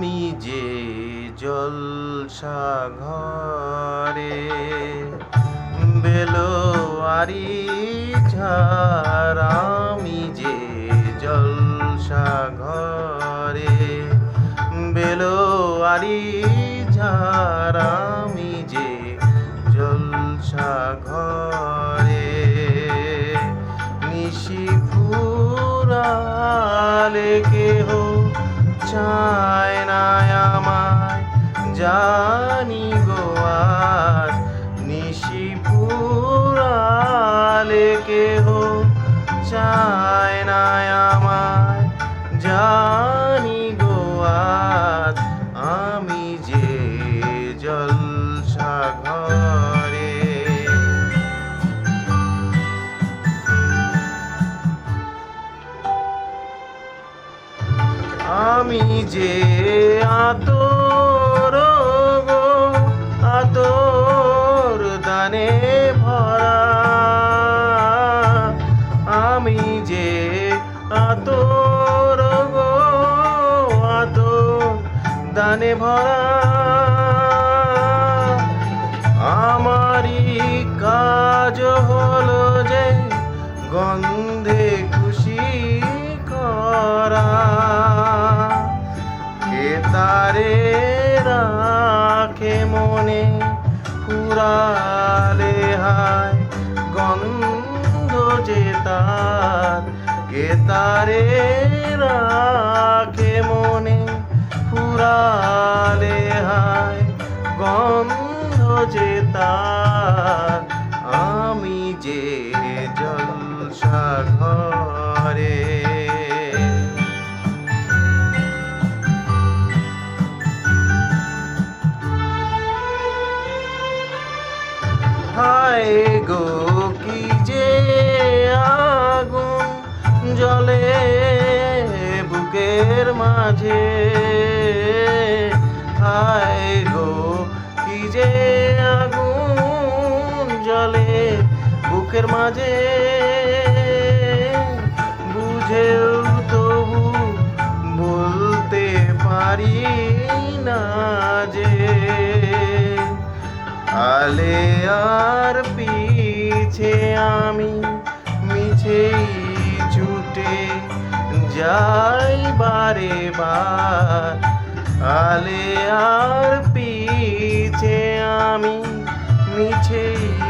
আমি যে জলসা ঘরে বেলোয়ারি ঝাড় আমি যে জলসা ঘরে বেলোয়ারি ঝাড় আমি যে জলসা ঘরে নিশি ফুরালে কেহ চায় জানি গো আজ নিশি ফুরালে কেহ চায় না আমায়। জানি গো আজ আমি যে জলসা ঘরে। আমি যে আতর দানে ভরা, আমারই কাজ হলো যে গন্ধে খুশি করা। কে তারে রাখে মনে ফুরালে হায় গন্ধ যে তার? কে তারে রাখে যে আমি যে জলসা ঘরে হায় গো, কি যে আগুন জলে বুকের মাঝে। হায় গো, কি যে বুকের মাঝে। বুঝেও তবু বলতে পারি না যে, আলে আর পিছে আমি মিছেই ছুটে যাই বারে বার। আলে আর পিছে আমি মিছেই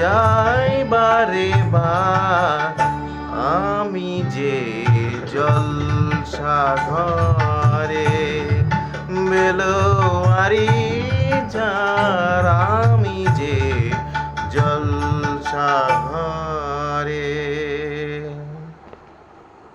যাই বারে বার আমি যে জল সাঘরে বেলোয়ারি যার আমি যে জলসা ঘরে